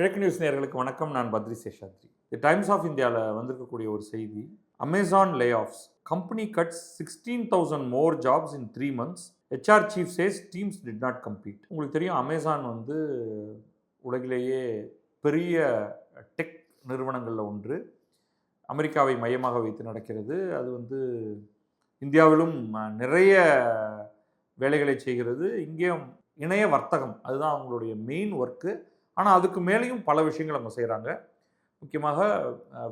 கிழக்கு நியூஸ் நேர்களுக்கு வணக்கம். நான் Badri Seshadri. The Times of இந்தியாவில் வந்திருக்கக்கூடிய ஒரு செய்தி Amazon layoffs. Company cuts sixteen thousand more jobs in three months. HR chief says teams did not complete உங்களுக்கு தெரியும் அமேசான் வந்து உலகிலேயே பெரிய டெக் நிறுவனங்களில் ஒன்று. அமெரிக்காவை மையமாக வைத்து நடக்கிறது. அது வந்து இந்தியாவிலும் நிறைய வேலைகளை செய்கிறது. இங்கேயும் இணைய வர்த்தகம் அதுதான் அவங்களுடைய மெயின் ஒர்க்கு ஆனால் அதுக்கு மேலேயும் பல விஷயங்கள் அவங்க செய்கிறாங்க முக்கியமாக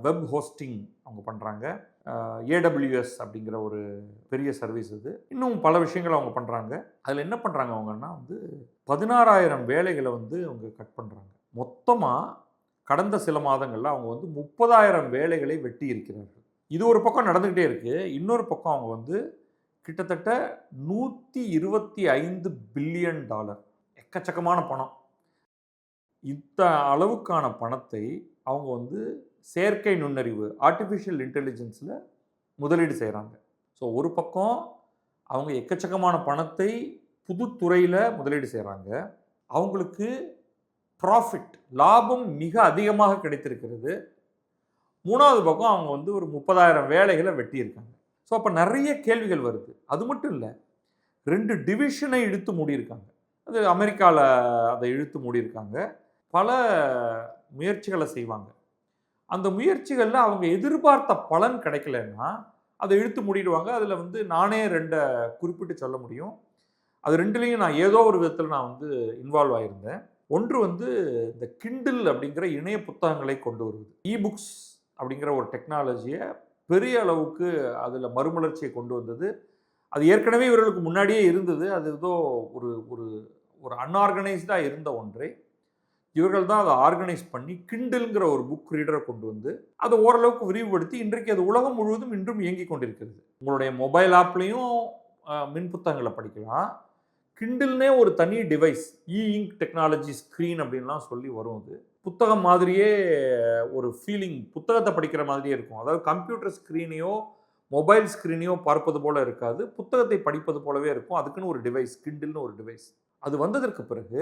வெப் ஹோஸ்டிங் அவங்க பண்ணுறாங்க ஏடபிள்யூஎஸ் அப்படிங்கிற ஒரு பெரிய சர்வீஸ் இது. இன்னும் பல விஷயங்கள் அவங்க பண்ணுறாங்க அதில் என்ன பண்ணுறாங்க அவங்கன்னா வந்து பதினாறாயிரம் வேலைகளை வந்து அவங்க கட் பண்ணுறாங்க மொத்தமாக கடந்த சில மாதங்களில் அவங்க வந்து முப்பதாயிரம் வேலைகளை வெட்டி இருக்கிறார்கள். இது ஒரு பக்கம் நடந்துக்கிட்டே இருக்குது இன்னொரு பக்கம் அவங்க வந்து கிட்டத்தட்ட நூற்றி இருபத்தி ஐந்து பில்லியன் டாலர். எக்கச்சக்கமான பணம். இந்த அளவுக்கான பணத்தை அவங்க வந்து செயற்கை நுண்ணறிவு ஆர்டிஃபிஷியல் இன்டெலிஜென்ஸில் முதலீடு செய்கிறாங்க ஸோ ஒரு பக்கம் அவங்க எக்கச்சக்கமான பணத்தை புதுத்துறையில் முதலீடு செய்கிறாங்க அவங்களுக்கு ப்ராஃபிட் லாபம் மிக அதிகமாக கிடைத்திருக்கிறது. மூணாவது பக்கம் அவங்க வந்து ஒரு முப்பதாயிரம் வேலைகளை வெட்டியிருக்காங்க. ஸோ அப்போ நிறைய கேள்விகள் வருது. அது மட்டும் இல்லை ரெண்டு டிவிஷனை இழுத்து மூடியிருக்காங்க. அது அமெரிக்காவில் அதை இழுத்து மூடியிருக்காங்க. பல முயற்சிகளை செய்வாங்க. அந்த முயற்சிகளில் அவங்க எதிர்பார்த்த பலன் கிடைக்கலன்னா அதை இழுத்து மூடிடுவாங்க. அதில் வந்து நானே ரெண்டை குறிப்பிட்டு சொல்ல முடியும். அது ரெண்டுலேயும் நான் ஏதோ ஒரு விதத்தில் நான் வந்து இன்வால்வ் ஆகியிருந்தேன் ஒன்று வந்து இந்த கிண்டில் அப்படிங்கிற இணைய புத்தகங்களை கொண்டு வருவது. இபுக்ஸ் புக்ஸ் அப்படிங்கிற ஒரு டெக்னாலஜியை பெரிய அளவுக்கு அதில் மறுமலர்ச்சியை கொண்டு வந்தது. அது ஏற்கனவே இவர்களுக்கு முன்னாடியே இருந்தது. அது ஏதோ ஒரு ஒரு ஒரு அன்ஆர்கனைஸ்டாக இருந்த ஒன்றை. இவர்கள் தான் அதை ஆர்கனைஸ் பண்ணி கிண்டில்ங்கிற ஒரு புக் ரீடரை கொண்டு வந்து அதை ஓரளவுக்கு விரிவுபடுத்தி இன்றைக்கு அது உலகம் முழுவதும் இன்றும் இயங்கிக் கொண்டிருக்கிறது. உங்களுடைய மொபைல் ஆப்லேயும் மின் புத்தகங்களை படிக்கலாம். கிண்டில்னே ஒரு தனி device e ink technology screen அப்படின்லாம் சொல்லி வரும் அது. புத்தகம் மாதிரியே ஒரு ஃபீலிங் புத்தகத்தை படிக்கிற மாதிரியே இருக்கும். அதாவது கம்ப்யூட்டர் ஸ்க்ரீனையோ மொபைல் ஸ்க்ரீனையோ பார்ப்பது போல இருக்காது. புத்தகத்தை படிப்பது போலவே இருக்கும். அதுக்குன்னு ஒரு டிவைஸ் கிண்டில்னு ஒரு டிவைஸ் அது வந்ததற்கு பிறகு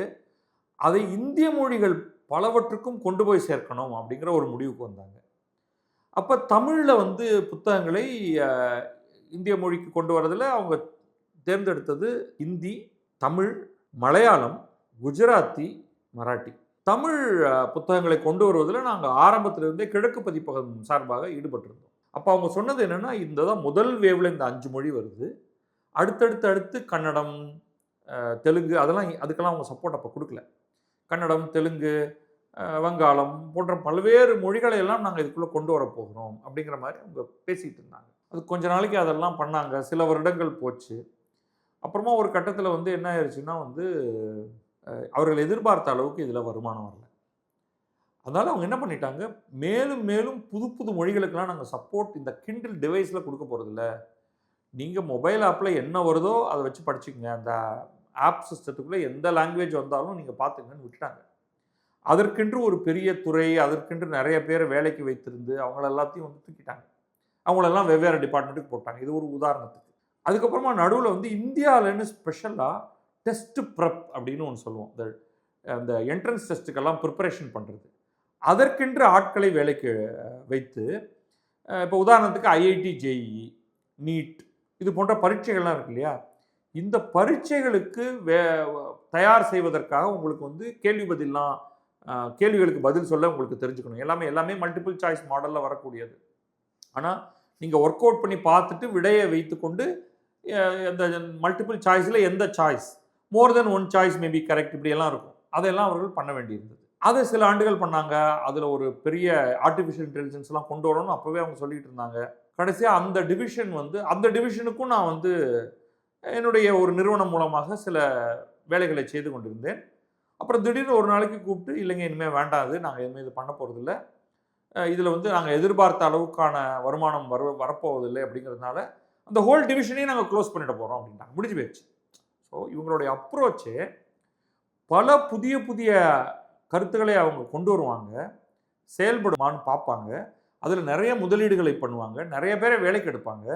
அதை இந்திய மொழிகள் பலவற்றுக்கும் கொண்டு போய் சேர்க்கணும் அப்படிங்கிற ஒரு முடிவுக்கு வந்தாங்க. அப்போ தமிழில் வந்து புத்தகங்களை இந்திய மொழிக்கு கொண்டு வரதில் அவங்க தேர்ந்தெடுத்தது இந்தி தமிழ் மலையாளம் குஜராத்தி மராட்டி. தமிழ் புத்தகங்களை கொண்டு வருவதில் நாங்கள் ஆரம்பத்திலிருந்தே கிழக்கு பதிப்பகம் சார்பாக ஈடுபட்டிருந்தோம். அப்போ அவங்க சொன்னது என்னென்னா இந்த தான் முதல் வேவில் இந்த அஞ்சு மொழி வருது. அடுத்தடுத்து அடுத்து கன்னடம் தெலுங்கு அதெல்லாம் அதுக்கெல்லாம் அவங்க சப்போர்ட் அப்போ கொடுக்கல. கன்னடம் தெலுங்கு வங்காளம் போன்ற பல்வேறு மொழிகளை எல்லாம் நாங்கள் இதுக்குள்ளே கொண்டு வர போகிறோம் அப்படிங்கிற மாதிரி அவங்க பேசிகிட்டு இருந்தாங்க. அது கொஞ்ச நாளைக்கு அதெல்லாம் பண்ணாங்க. சில வருடங்கள் போச்சு. அப்புறமா ஒரு கட்டத்தில் வந்து என்ன ஆயிடுச்சுன்னா வந்து அவர்கள் எதிர்பார்த்த அளவுக்கு இதில் வருமானம் வரல. அதனால் அவங்க என்ன பண்ணிட்டாங்க? மேலும் மேலும் புது புது மொழிகளுக்கெல்லாம் நாங்கள் சப்போர்ட் இந்த கிண்டில் டிவைஸில் கொடுக்க போகிறதில்ல நீங்கள் மொபைல் ஆப்பில் என்ன வருதோ அதை வச்சு படிச்சுக்கங்க. அந்த ஆப் சிஸ்டத்துக்குள்ளே எந்த லாங்குவேஜ் வந்தாலும் நீங்கள் பார்த்துங்கன்னு விட்டுட்டாங்க. அதற்கென்று ஒரு பெரிய துறை அதற்கென்று நிறைய பேரை வேலைக்கு வைத்திருந்து அவங்கள எல்லாத்தையும் வந்து தூக்கிட்டாங்க. அவங்களெல்லாம் வெவ்வேறு டிபார்ட்மெண்ட்டுக்கு போட்டாங்க. இது ஒரு உதாரணத்துக்கு. அதுக்கப்புறமா நடுவில் வந்து இந்தியாவிலன்னு ஸ்பெஷலாக டெஸ்ட் ப்ரெப் அப்படின்னு ஒன்று சொல்லுவோம். இந்த அந்த என்ட்ரன்ஸ் டெஸ்ட்டுக்கெல்லாம் ப்ரிப்பரேஷன் பண்ணுறது அதற்கென்று ஆட்களை வேலைக்கு வைத்து இப்போ உதாரணத்துக்கு ஐஐடி ஜேஇ நீட் இது போன்ற பரீட்சைகள்லாம் இருக்கு இல்லையா? இந்த பரீட்சைகளுக்கு வே தயார் செய்வதற்காக உங்களுக்கு வந்து கேள்வி பதிலாம் கேள்விகளுக்கு பதில் சொல்ல உங்களுக்கு தெரிஞ்சுக்கணும். எல்லாமே எல்லாமே மல்டிபிள் சாய்ஸ் மாடலில் வரக்கூடியது. ஆனால் நீங்கள் ஒர்க் அவுட் பண்ணி பார்த்துட்டு விடையை வைத்துக்கொண்டு அந்த மல்டிபிள் சாய்ஸில் எந்த choice more than one choice maybe correct இப்படியெல்லாம் இருக்கும். அதையெல்லாம் அவர்கள் பண்ண வேண்டியிருந்தது. அதை சில ஆண்டுகள் பண்ணாங்க. அதில் ஒரு பெரிய ஆர்டிஃபிஷியல் இன்டெலிஜென்ஸ்லாம் கொண்டு வரணும்னு அப்போவே அவங்க சொல்லிட்டு இருந்தாங்க. கடைசியாக அந்த டிவிஷன் வந்து அந்த டிவிஷனுக்கும் நான் வந்து என்னுடைய ஒரு நிறுவனம் மூலமாக சில வேலைகளை செய்து கொண்டிருந்தேன். அப்புறம் திடீர்னு ஒரு நாளைக்கு கூப்பிட்டு இல்லைங்க இனிமேல் வேண்டாது நாங்கள் இனிமேல் இது பண்ண போகிறதில்ல இதில் வந்து நாங்கள் எதிர்பார்த்த அளவுக்கான வருமானம் வர வரப்போவதில்லை அப்படிங்கிறதுனால அந்த ஹோல் டிவிஷனையும் நாங்கள் க்ளோஸ் பண்ணிட போகிறோம் அப்படின்ட்டாங்க. முடிஞ்சு போயிடுச்சு ஸோ இவங்களுடைய அப்ரோச்சு பல புதிய புதிய கருத்துக்களை அவங்க கொண்டு வருவாங்க செயல்படுமான்னு பார்ப்பாங்க. அதில் நிறைய முதலீடுகளை பண்ணுவாங்க நிறைய பேரை வேலைக்கு எடுப்பாங்க.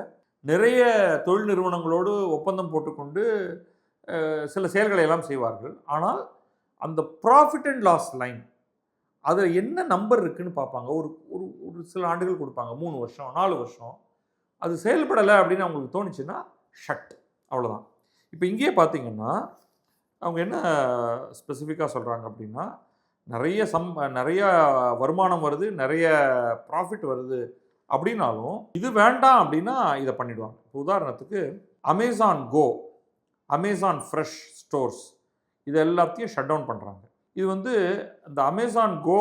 நிறைய தொழில் நிறுவனங்களோடு ஒப்பந்தம் போட்டுக்கொண்டு சில செயல்களை எல்லாம் செய்வார்கள். ஆனால் அந்த ப்ராஃபிட் அண்ட் லாஸ் லைன் அதில் என்ன நம்பர் இருக்குதுன்னு பார்ப்பாங்க. ஒரு ஒரு ஒரு சில ஆண்டுகள் கொடுப்பாங்க. மூணு வருஷம் நாலு வருஷம். அது செயல்படலை அப்படின்னு அவங்களுக்கு தோணுச்சுன்னா ஷட் அவ்வளோதான் இப்போ இங்கேயே பார்த்தீங்கன்னா அவங்க என்ன ஸ்பெசிஃபிக்காக சொல்கிறாங்க அப்படின்னா நிறைய சம் நிறைய வருமானம் வருது நிறைய ப்ராஃபிட் வருது. அப்படின்னாலும் இது வேண்டாம் அப்படின்னா இதை பண்ணிடுவாங்க. இப்போ உதாரணத்துக்கு Amazon Go Amazon Fresh stores இது எல்லாத்தையும் ஷட் டவுன் பண்ணுறாங்க இது வந்து இந்த அமேசான் கோ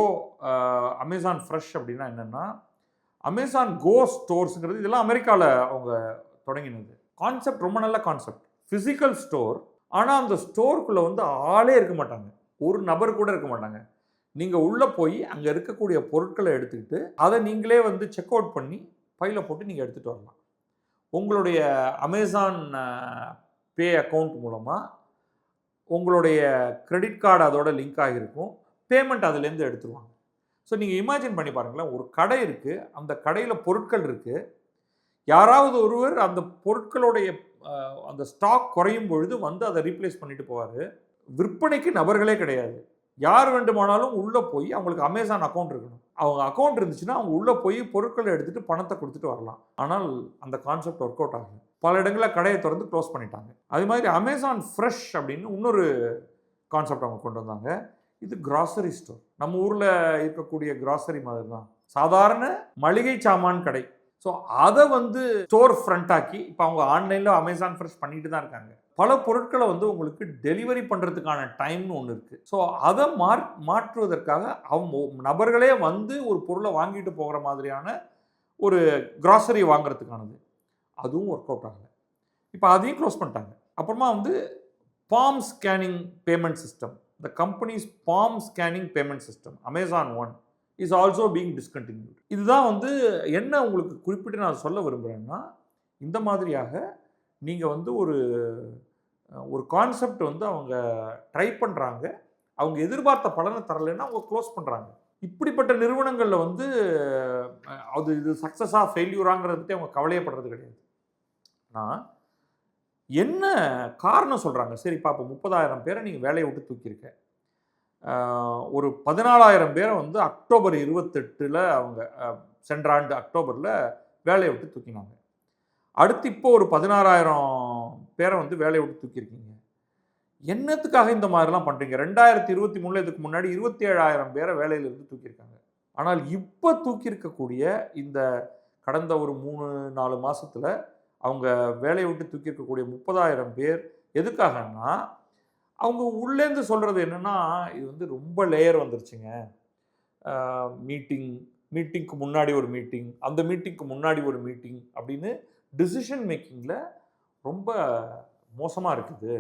அமேசான் ஃப்ரெஷ் அப்படின்னா என்னென்னா அமேசான் கோ ஸ்டோர்ஸுங்கிறது இதெல்லாம் அமெரிக்காவில் அவங்க தொடங்கினது. கான்செப்ட் ரொம்ப நல்ல கான்செப்ட் ஃபிசிக்கல் ஸ்டோர் ஆனால் அந்த ஸ்டோருக்குள்ளே வந்து ஆளே இருக்க மாட்டாங்க. ஒரு நபர் கூட இருக்க மாட்டாங்க. நீங்கள் உள்ளே போய் அங்கே இருக்கக்கூடிய பொருட்களை எடுத்துக்கிட்டு அதை நீங்களே வந்து செக் அவுட் பண்ணி பையில் போட்டு நீங்கள் எடுத்துகிட்டு வரலாம். உங்களுடைய அமேசான் பே அக்கௌண்ட் மூலமாக உங்களுடைய கிரெடிட் கார்டு அதோட லிங்க் ஆகியிருக்கும். பேமெண்ட் அதுலேருந்து எடுத்துருவாங்க. ஸோ நீங்கள் இமேஜின் பண்ணி பாருங்களேன் ஒரு கடை இருக்குது அந்த கடையில் பொருட்கள் இருக்குது யாராவது ஒருவர் அந்த பொருட்களுடைய அந்த ஸ்டாக் குறையும் பொழுது வந்து அதை ரீப்ளேஸ் பண்ணிட்டு போவார். விற்பனைக்கு நபர்களே கிடையாது. யார் வேண்டுமானாலும் உள்ளே போய் அவங்களுக்கு அமேசான் அக்கௌண்ட் இருக்கணும். அவங்க அக்கௌண்ட் இருந்துச்சுன்னா அவங்க உள்ளே போய் பொருட்களை எடுத்துகிட்டு பணத்தை கொடுத்துட்டு வரலாம். ஆனால் அந்த கான்செப்ட் ஒர்க் அவுட் ஆகும் பல இடங்களில் கடையை திறந்து க்ளோஸ் பண்ணிட்டாங்க. அது மாதிரி அமேசான் ஃப்ரெஷ் அப்படின்னு இன்னொரு கான்செப்ட் அவங்க கொண்டு வந்தாங்க. இது கிராசரி ஸ்டோர் நம்ம ஊரில் இருக்கக்கூடிய கிராசரி மாதிரி தான் சாதாரண மளிகை சாமான் கடை. ஸோ அதை வந்து ஸ்டோர் ஃப்ரண்ட் ஆக்கி இப்போ அவங்க ஆன்லைனில் அமேசான் ஃப்ரெஷ் பண்ணிட்டு தான் இருக்காங்க. பல பொருட்களை வந்து உங்களுக்கு டெலிவரி பண்ணுறதுக்கான டைம்னு ஒன்று இருக்குது ஸோ அதை மாற் மாற்றுவதற்காக அவங்க நபர்களே வந்து ஒரு பொருளை வாங்கிட்டு போகிற மாதிரியான ஒரு கிராசரி வாங்குறதுக்கானது. அதுவும் ஒர்க் அவுட் ஆகலை. இப்போ அதையும் க்ளோஸ் பண்ணிட்டாங்க. அப்புறமா வந்து palm scanning payment system the companies palm scanning payment system Amazon One is also being discontinued இதுதான் வந்து என்ன உங்களுக்கு குறிப்பிட்டு நான் சொல்ல விரும்புகிறேன்னா இந்த மாதிரியாக நீங்கள் வந்து ஒரு ஒரு கான்செப்ட் வந்து அவங்க ட்ரை பண்ணுறாங்க அவங்க எதிர்பார்த்த பலனை தரலைன்னா அவங்க க்ளோஸ் பண்ணுறாங்க இப்படிப்பட்ட நிறுவனங்களில் வந்து அது இது சக்ஸஸாக ஃபெயில்யூராங்கிறத பற்றி அவங்க கவலையப்படுறது கிடையாது. ஆனால் என்ன காரணம் சொல்கிறாங்க சரி பாப்பா முப்பதாயிரம் பேரை நீங்கள் வேலையை விட்டு தூக்கியிருக்க. ஒரு பதினாலாயிரம் பேரை வந்து அக்டோபர் இருபத்தெட்டில் அவங்க சென்ற ஆண்டு அக்டோபரில் வேலையை விட்டு தூக்கினாங்க. அடுத்து இப்போ ஒரு பதினாறாயிரம் பேரை வந்து வேலையை விட்டு தூக்கியிருக்கீங்க. என்னத்துக்காக இந்த மாதிரிலாம் பண்ணுறீங்க ரெண்டாயிரத்தி இருபத்தி மூணில் இதுக்கு முன்னாடி இருபத்தி ஏழாயிரம் பேரை வேலையிலிருந்து தூக்கியிருக்காங்க. ஆனால் இப்போ தூக்கியிருக்கக்கூடிய இந்த கடந்த ஒரு மூணு நாலு மாதத்தில் அவங்க வேலையை விட்டு தூக்கியிருக்கக்கூடிய முப்பதாயிரம் பேர் எதுக்காகன்னா அவங்க உள்ளேருந்து சொல்கிறது என்னென்னா இது வந்து ரொம்ப லேயர் வந்துருச்சுங்க. மீட்டிங் மீட்டிங்க்கு முன்னாடி ஒரு மீட்டிங் அந்த மீட்டிங்க்கு முன்னாடி ஒரு மீட்டிங் அப்படின்னு டிசிஷன் மேக்கிங்கில் ரொம்ப மோசமாக இருக்குது.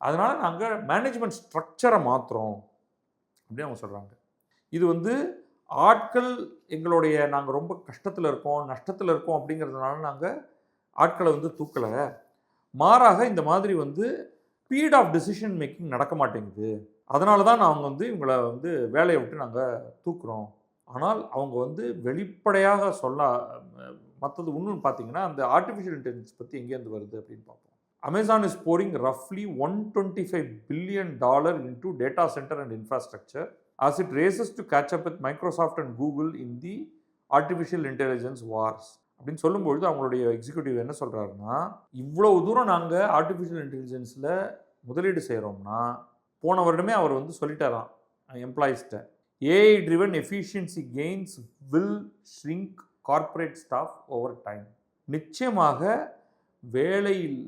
அதனால் நாங்கள் மேனேஜ்மெண்ட் ஸ்ட்ரக்சரை மாற்றுறோம் அப்படின்னு அவங்க சொல்கிறாங்க இது வந்து ஆட்கள் எங்களுடைய நாங்கள் ரொம்ப கஷ்டத்தில் இருக்கோம் நஷ்டத்தில் இருக்கோம் அப்படிங்கிறதுனால நாங்கள் ஆட்களை வந்து தூக்கலை. மாறாக இந்த மாதிரி வந்து ஸ்பீட் ஆஃப் டிசிஷன் மேக்கிங் நடக்க மாட்டேங்குது. அதனால தான் நாங்கள் வந்து இவங்களை வந்து வேலையை விட்டு நாங்கள் தூக்குறோம். ஆனால் அவங்க வந்து வெளிப்படையாக சொல்ல மற்றது இன்னும் பார்த்தீங்கன்னா அந்த ஆர்டிஃபிஷியல் இன்டெலிஜென்ஸ் பற்றி எங்கேருந்து வருது அப்படின்னு பார்ப்போம். Amazon is pouring ரஃப்லி one twenty five billion dollar into data centre and infrastructure as it races to catch up with Microsoft and Google in the artificial intelligence wars அப்படின்னு சொல்லும்பொழுது அவங்களுடைய எக்ஸிக்யூட்டிவ் என்ன சொல்கிறாருன்னா இவ்வளோ தூரம் நாங்கள் ஆர்டிஃபிஷியல் இன்டெலிஜென்ஸில் முதலீடு செய்கிறோம்னா போன வருடமே அவர் வந்து சொல்லிட்டாராம் எம்ப்ளாயிஸ்கிட்ட AI driven efficiency gains will shrink corporate staff over time நிச்சயமாக வேலையில்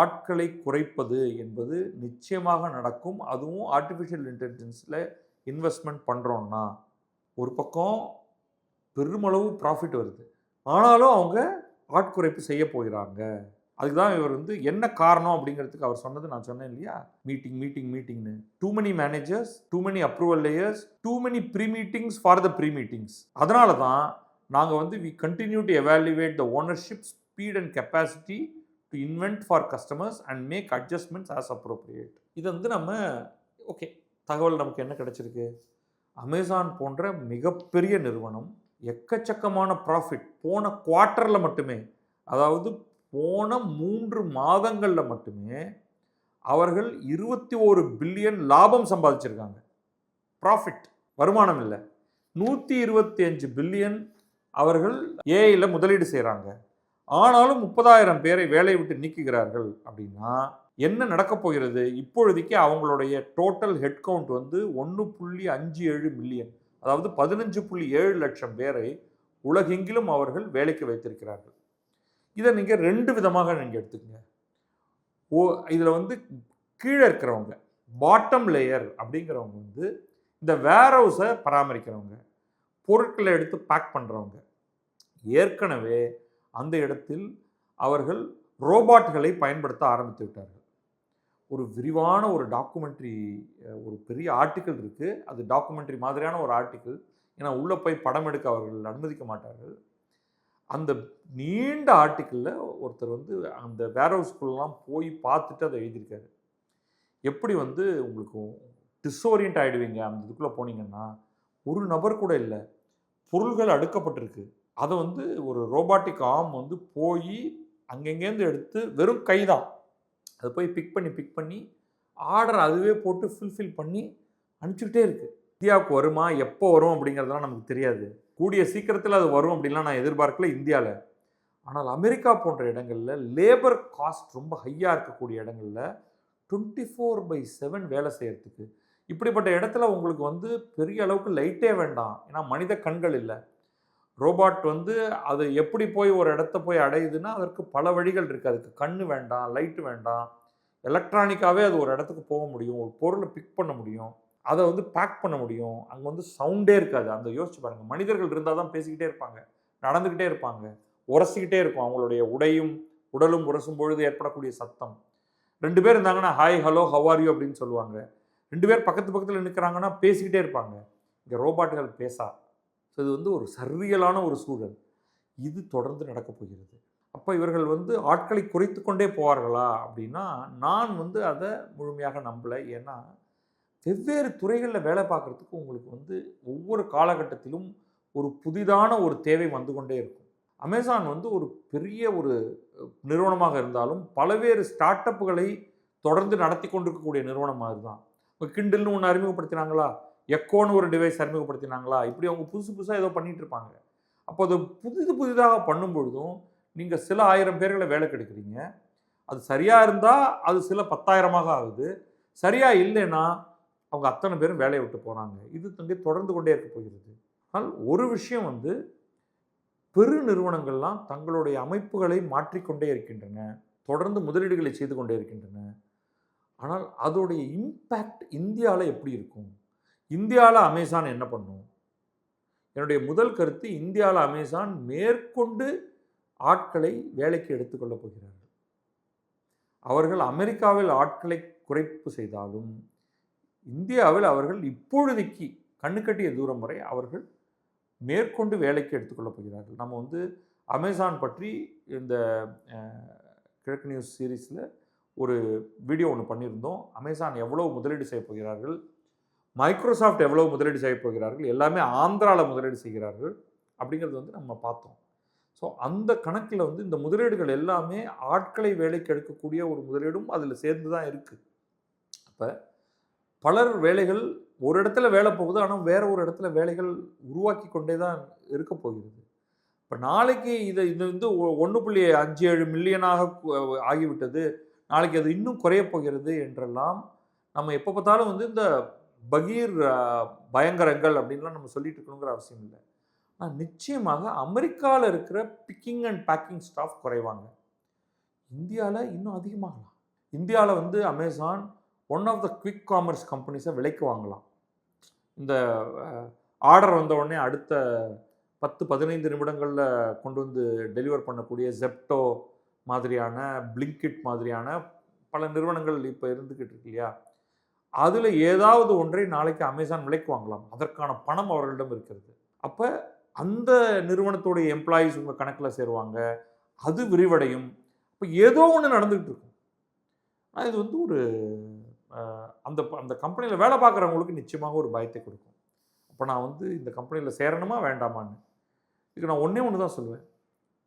ஆட்களை குறைப்பது என்பது நிச்சயமாக நடக்கும். அதுவும் ஆர்டிஃபிஷியல் இன்டெலிஜென்ஸில் இன்வெஸ்ட்மெண்ட் பண்ணுறோன்னா ஒரு பக்கம் பெருமளவு ப்ராஃபிட் வருது. ஆனாலும் அவங்க ஆட்குறைப்பு செய்ய போகிறாங்க. அதுக்கு தான் இவர் வந்து என்ன காரணம் அப்படிங்கிறதுக்கு அவர் சொன்னது நான் சொன்னேன் இல்லையா? Meeting meeting மீட்டிங்னு too many managers too many approval layers too many pre meetings for the pre meetings அதனால தான் நாங்கள் வந்து we continue to evaluate the ownership speed and capacity to invent for customers and make adjustments as appropriate இது வந்து நம்ம okay தகவல் நமக்கு என்ன கிடச்சிருக்கு? அமேசான் போன்ற மிகப்பெரிய நிறுவனம் எக்கச்சக்கமான ப்ராஃபிட் போன குவார்ட்டரில் மட்டுமே அதாவது போன மூன்று மாதங்களில் மட்டுமே அவர்கள் இருபத்தி ஒரு பில்லியன் லாபம் சம்பாதிச்சிருக்காங்க. ப்ராஃபிட் வருமானம் இல்லை. நூற்றி இருபத்தி அஞ்சு பில்லியன் அவர்கள் ஏஐயில் முதலீடு செய்கிறாங்க ஆனாலும் முப்பதாயிரம் பேரை வேலையை விட்டு நீக்குகிறார்கள் அப்படின்னா என்ன நடக்கப் போகிறது? இப்பொழுதைக்கு அவங்களுடைய டோட்டல் ஹெட் கவுண்ட் வந்து ஒன்று புள்ளி அஞ்சு ஏழு மில்லியன் அதாவது பதினஞ்சு புள்ளி ஏழு லட்சம் பேரை உலகெங்கிலும் அவர்கள் வேலைக்கு வைத்திருக்கிறார்கள். இதை நீங்கள் ரெண்டு விதமாக நீங்கள் எடுத்துக்கங்க. ஓ இதில் வந்து கீழே இருக்கிறவங்க பாட்டம் லேயர் அப்படிங்கிறவங்க வந்து இந்த வேர் ஹவுஸை பராமரிக்கிறவங்க பொருட்களை எடுத்து பேக் பண்ணுறவங்க ஏற்கனவே அந்த இடத்தில் அவர்கள் ரோபாட்களை பயன்படுத்த ஆரம்பித்து விட்டார்கள். ஒரு விரிவான ஒரு டாக்குமெண்ட்ரி ஒரு பெரிய ஆர்டிக்கல் இருக்குது அது டாக்குமெண்ட்ரி மாதிரியான ஒரு ஆர்டிக்கிள். ஏன்னா உள்ளே போய் படம் எடுக்க அவர்கள் அனுமதிக்க மாட்டார்கள். அந்த நீண்ட ஆர்டிக்கிளில் ஒருத்தர் வந்து அந்த வேர் ஹவுஸ்குள்ளெலாம் போய் பார்த்துட்டு அதை எழுதியிருக்காரு. எப்படி வந்து உங்களுக்கு டிஸ்ஓரியன்ட் ஆகிடுவீங்க அந்த இதுக்குள்ளே போனீங்கன்னா ஒரு நபர் கூட இல்லை. பொருள்கள் அடுக்கப்பட்டிருக்கு. அதை வந்து ஒரு ரோபாட்டிக் ஆர்ம் வந்து போய் அங்கங்கேருந்து எடுத்து வெறும் கை தான் அதை போய் பிக் பண்ணி பிக் பண்ணி ஆர்டர் அதுவே போட்டு ஃபுல்ஃபில் பண்ணி அனுப்பிச்சுக்கிட்டே இருக்குது இந்தியாவுக்கு வருமா? எப்போ வரும் அப்படிங்கிறதெல்லாம் நமக்கு தெரியாது. கூடிய சீக்கிரத்தில் அது வரும் அப்படின்லாம் நான் எதிர்பார்க்கல இந்தியாவில் ஆனால் அமெரிக்கா போன்ற இடங்களில் லேபர் காஸ்ட் ரொம்ப ஹையாக இருக்கக்கூடிய இடங்களில் டுவெண்ட்டி ஃபோர் பை செவன் வேலை செய்கிறதுக்கு இப்படிப்பட்ட இடத்துல உங்களுக்கு வந்து பெரிய அளவுக்கு லைட்டே வேண்டாம். ஏன்னா மனித கண்கள் இல்லை. ரோபாட் வந்து அது எப்படி போய் ஒரு இடத்த போய் அடையுதுன்னா அதற்கு பல வழிகள் இருக்குது அதுக்கு கண்ணு வேண்டாம் லைட்டு வேண்டாம். எலக்ட்ரானிக்காகவே அது ஒரு இடத்துக்கு போக முடியும். ஒரு பொருளை பிக் பண்ண முடியும். அதை வந்து பேக் பண்ண முடியும். அங்கே வந்து சவுண்டே இருக்காது. அந்த யோசிச்சு பாருங்கள் மனிதர்கள் இருந்தால் தான் பேசிக்கிட்டே இருப்பாங்க. நடந்துக்கிட்டே இருப்பாங்க. உரசிக்கிட்டே இருக்கும். அவங்களுடைய உடையும் உடலும் உரசும் பொழுது ஏற்படக்கூடிய சத்தம். ரெண்டு பேர் இருந்தாங்கன்னா ஹாய் ஹலோ ஹவாரியூ அப்படின்னு சொல்லுவாங்க. ரெண்டு பேர் பக்கத்து பக்கத்தில் நிற்கிறாங்கன்னா பேசிக்கிட்டே இருப்பாங்க. இங்கே ரோபாட்டுகள் பேசா. ஸோ இது வந்து ஒரு சர்வியலான ஒரு சூழல். இது தொடர்ந்து நடக்கப் போகிறது. அப்போ இவர்கள் வந்து ஆட்களை குறைத்து கொண்டே போவார்களா அப்படின்னா நான் வந்து அதை முழுமையாக நம்பலை. ஏன்னா வெவ்வேறு துறைகளில் வேலை பார்க்குறதுக்கு உங்களுக்கு வந்து ஒவ்வொரு காலகட்டத்திலும் ஒரு புதிதான ஒரு தேவை வந்து கொண்டே இருக்கும். அமேசான் வந்து ஒரு பெரிய ஒரு நிறுவனமாக இருந்தாலும் பல்வேறு ஸ்டார்ட் அப்புகளை தொடர்ந்து நடத்தி கொண்டிருக்கக்கூடிய நிறுவனம் மாதிரி தான் இப்போ கிண்டில்னு ஒன்று அறிமுகப்படுத்தினாங்களா? எக்கோன்னு ஒரு டிவைஸ் அறிமுகப்படுத்தினாங்களா? இப்படி அவங்க புதுசு புதுசாக ஏதோ பண்ணிகிட்டு இருப்பாங்க. அப்போ அது புதிது புதிதாக பண்ணும்பொழுதும் நீங்கள் சில ஆயிரம் பேர்களை வேலை கெடுக்கிறீங்க. அது சரியாக இருந்தால் அது சில பத்தாயிரமாக ஆகுது. சரியாக இல்லைன்னா அவங்க அத்தனை பேரும் வேலையை விட்டு போகிறாங்க இது தங்கி தொடர்ந்து கொண்டே இருக்க போகிறது. ஆனால் ஒரு விஷயம் வந்து பெரு நிறுவனங்கள்லாம் தங்களுடைய அமைப்புகளை மாற்றிக்கொண்டே இருக்கின்றன. தொடர்ந்து முதலீடுகளை செய்து கொண்டே இருக்கின்றன. ஆனால் அதோடைய இம்பேக்ட் இந்தியாவில் எப்படி இருக்கும்? இந்தியாவில் அமேசான் என்ன பண்ணும்? என்னுடைய முதல் கருத்து இந்தியாவில் அமேசான் மேற்கொண்டு ஆட்களை வேலைக்கு எடுத்துக்கொள்ளப் போகிறார்கள். அவர்கள் அமெரிக்காவில் ஆட்களை குறைப்பு செய்தாலும் இந்தியாவில் அவர்கள் இப்பொழுதைக்கு கண்ணுக்கட்டிய தூரம் வரை அவர்கள் மேற்கொண்டு வேலைக்கு எடுத்துக்கொள்ளப் போகிறார்கள். நம்ம வந்து அமேசான் பற்றி இந்த கிழக்கு நியூஸ் சீரீஸில் ஒரு வீடியோ ஒன்று பண்ணியிருந்தோம். அமேசான் எவ்வளோ முதலீடு செய்ய போகிறார்கள்? மைக்ரோசாஃப்ட் எவ்வளோ முதலீடு செய்ய போகிறார்கள்? எல்லாமே ஆந்திராவில் முதலீடு செய்கிறார்கள் அப்படிங்கிறது வந்து நம்ம பார்த்தோம். ஸோ அந்த கணக்கில் வந்து இந்த முதலீடுகள் எல்லாமே ஆட்களை வேலைக்கு எடுக்கக்கூடிய ஒரு முதலீடும் அதில் சேர்ந்து தான் இருக்குது அப்போ பலர் வேலைகள் ஒரு இடத்துல வேலை போகுது ஆனால் வேறு ஒரு இடத்துல வேலைகள் உருவாக்கி கொண்டே தான் இருக்க போகிறது. இப்போ நாளைக்கு இதை இது வந்து ஒன்று புள்ளி அஞ்சு ஏழு மில்லியனாக ஆகிவிட்டது. நாளைக்கு அது இன்னும் குறைய போகிறது என்றெல்லாம் நம்ம எப்போ பார்த்தாலும் வந்து இந்த பகீர் பயங்கரங்கள் அப்படின்லாம் நம்ம சொல்லிட்டு இருக்கணுங்கிற அவசியம் இல்லை. ஆனால் நிச்சயமாக அமெரிக்காவில் இருக்கிற பிக்கிங் அண்ட் பேக்கிங் ஸ்டாஃப் குறைவாங்க. இந்தியாவில் இன்னும் அதிகமாகலாம். இந்தியாவில் வந்து Amazon one of the quick commerce கம்பெனிஸை விலைக்கு வாங்கலாம். இந்த ஆர்டர் வந்த உடனே அடுத்த பத்து பதினைந்து நிமிடங்களில் கொண்டு வந்து டெலிவர் பண்ணக்கூடிய ஜெப்டோ மாதிரியான பிளிங்கிட் மாதிரியான பல நிறுவனங்கள் இப்போ இருந்துக்கிட்டு இருக்கு இல்லையா? அதில் ஏதாவது ஒன்றை நாளைக்கு அமேசான் விலைக்கு வாங்கலாம் அதற்கான பணம் அவர்களிடம் இருக்கிறது. அப்போ அந்த நிறுவனத்துடைய எம்ப்ளாயீஸ் உங்கள் கணக்கில் சேருவாங்க. அது விரிவடையும். இப்போ ஏதோ ஒன்று நடந்துகிட்டு இருக்கும். ஆனால் இது வந்து ஒரு அந்த அந்த கம்பெனியில் வேலை பார்க்குறவங்களுக்கு நிச்சயமாக ஒரு பயத்தை கொடுக்கும். அப்போ நான் வந்து இந்த கம்பெனியில் சேரணுமா வேண்டாமான்னு. இதுக்கு நான் ஒன்றே ஒன்று தான் சொல்லுவேன்.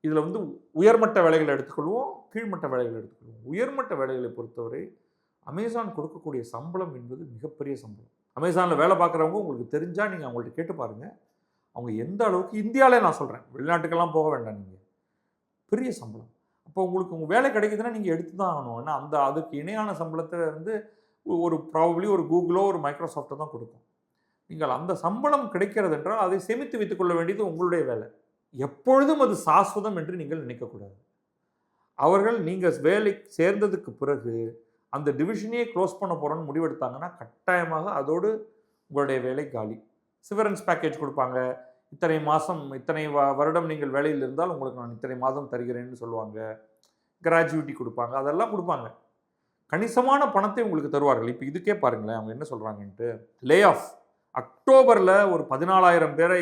இதில் வந்து உயர்மட்ட வேலைகளை எடுத்துக்கொள்வோம் கீழ்மட்ட வேலைகளை எடுத்துக்கொள்வோம். உயர்மட்ட வேலைகளை பொறுத்தவரை அமேசான் கொடுக்கக்கூடிய சம்பளம் என்பது மிகப்பெரிய சம்பளம். அமேசானில் வேலை பார்க்குறவங்க உங்களுக்கு தெரிஞ்சால் நீங்கள் அவங்கள்ட்ட கேட்டு பாருங்கள் அவங்க எந்த அளவுக்கு இந்தியாவிலே நான் சொல்கிறேன் வெளிநாட்டுக்கெல்லாம் போக வேண்டாம் நீங்கள் பெரிய சம்பளம். அப்போ உங்களுக்கு உங்கள் வேலை கிடைக்குதுன்னா நீங்கள் எடுத்து தான் ஆகணும். ஏன்னா அந்த அதுக்கு இணையான சம்பளத்தை வந்து ஒரு ப்ராபப்ளி ஒரு கூகுளோ ஒரு மைக்ரோசாஃப்ட்டோ தான் கொடுக்கும். நீங்கள் அந்த சம்பளம் கிடைக்கிறது என்றால் அதை சேமித்து வைத்துக்கொள்ள வேண்டியது உங்களுடைய வேலை. எப்பொழுதும் அது சாஸ்வதம் என்று நீங்கள் நினைக்கக்கூடாது அவர்கள் நீங்கள் வேலை சேர்ந்ததுக்கு பிறகு அந்த டிவிஷனையே க்ளோஸ் பண்ண போகிறோன்னு முடிவெடுத்தாங்கன்னா கட்டாயமாக அதோடு உங்களுடைய வேலை காலி. சிவரன்ஸ் பேக்கேஜ் கொடுப்பாங்க. இத்தனை மாதம் இத்தனை வ வருடம் நீங்கள் வேலையில் இருந்தால் உங்களுக்கு நான் இத்தனை மாதம் தருகிறேன்னு சொல்லுவாங்க. கிராஜுவிட்டி கொடுப்பாங்க. அதெல்லாம் கொடுப்பாங்க. கணிசமான பணத்தை உங்களுக்கு தருவார்கள். இப்போ இதுக்கே பாருங்களேன் அவங்க என்ன சொல்கிறாங்கன்ட்டு லே ஆஃப் அக்டோபரில் ஒரு பதினாலாயிரம் பேரை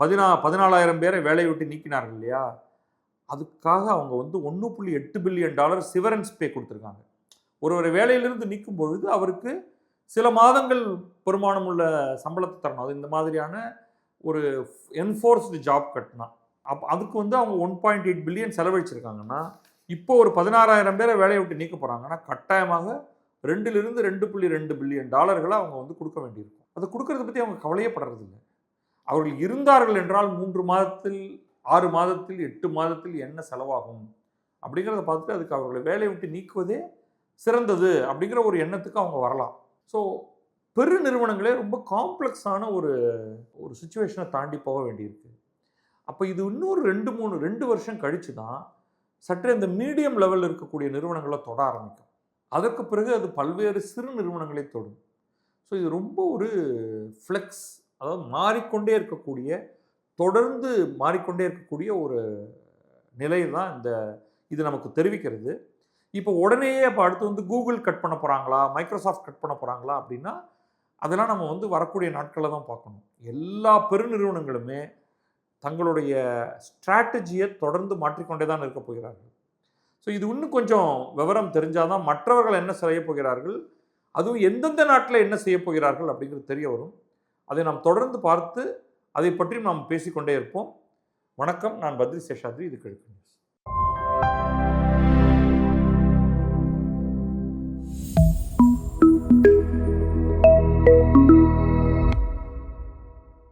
பதினா பதினாலாயிரம் பேரை வேலையை விட்டு நீக்கினார்கள் இல்லையா? அதுக்காக அவங்க வந்து ஒன்று புள்ளி எட்டு பில்லியன் டாலர் சிவரன்ஸ் பே கொடுத்துருக்காங்க. ஒரு ஒரு வேலையிலிருந்து நீக்கும் பொழுது அவருக்கு சில மாதங்கள் பெருமானம் உள்ள சம்பளத்தை தரணும். அது இந்த மாதிரியான ஒரு என்ஃபோர்ஸ்டு ஜாப் கட்டினா அப் அதுக்கு வந்து அவங்க ஒன் பாயிண்ட் எயிட் பில்லியன் செலவழிச்சிருக்காங்கன்னா இப்போ ஒரு பதினாறாயிரம் பேரை வேலையை விட்டு நீக்க போகிறாங்கன்னா கட்டாயமாக ரெண்டுலேருந்து ரெண்டு புள்ளி ரெண்டு பில்லியன் டாலர்களை அவங்க வந்து கொடுக்க வேண்டியிருக்கும். அதை கொடுக்கறத பற்றி அவங்க கவலையே படுறதில்லை. அவர்கள் இருந்தார்கள் என்றால் மூன்று மாதத்தில் ஆறு மாதத்தில் எட்டு மாதத்தில் என்ன செலவாகும்? அப்படிங்கிறத பார்த்துட்டு அதுக்கு அவர்களை வேலையை விட்டு நீக்குவதே சிறந்தது அப்படிங்கிற ஒரு எண்ணத்துக்கு அவங்க வரலாம். ஸோ பெரு நிறுவனங்களே ரொம்ப காம்ப்ளெக்ஸான ஒரு ஒரு சுச்சுவேஷனை தாண்டி போக வேண்டியிருக்கு. அப்போ இது இன்னொரு ரெண்டு மூணு ரெண்டு வருஷம் கழித்து தான் சற்றே இந்த மீடியம் லெவலில் இருக்கக்கூடிய நிறுவனங்களை தொட ஆரம்பிக்கும். அதற்கு பிறகு அது பல்வேறு சிறு நிறுவனங்களை தொடும். ஸோ இது ரொம்ப ஒரு ஃப்ளெக்ஸ் அதாவது மாறிக்கொண்டே இருக்கக்கூடிய தொடர்ந்து மாறிக்கொண்டே இருக்கக்கூடிய ஒரு நிலை தான் இந்த இது நமக்கு தெரிவிக்கிறது. இப்போ உடனேயே இப்போ அடுத்து வந்து கூகுள் கட் பண்ண போகிறாங்களா மைக்ரோசாஃப்ட் கட் பண்ண போகிறாங்களா அப்படின்னா அதெல்லாம் நம்ம வந்து வரக்கூடிய நாட்களில் தான் பார்க்கணும். எல்லா பெருநிறுவனங்களுமே தங்களுடைய ஸ்ட்ராட்டஜியை தொடர்ந்து மாற்றிக்கொண்டே தான் இருக்க போகிறார்கள். ஸோ இது இன்னும் கொஞ்சம் விவரம் தெரிஞ்சால் தான் மற்றவர்கள் என்ன செய்ய போகிறார்கள்? அதுவும் எந்தெந்த நாட்டில் என்ன செய்ய போகிறார்கள்? அப்படிங்கிறது தெரிய வரும். அதை நாம் தொடர்ந்து பார்த்து அதை பற்றி நாம் பேசிக்கொண்டே இருப்போம். வணக்கம். நான் பத்ரி சேஷாத்ரி. இது கிழக்கு.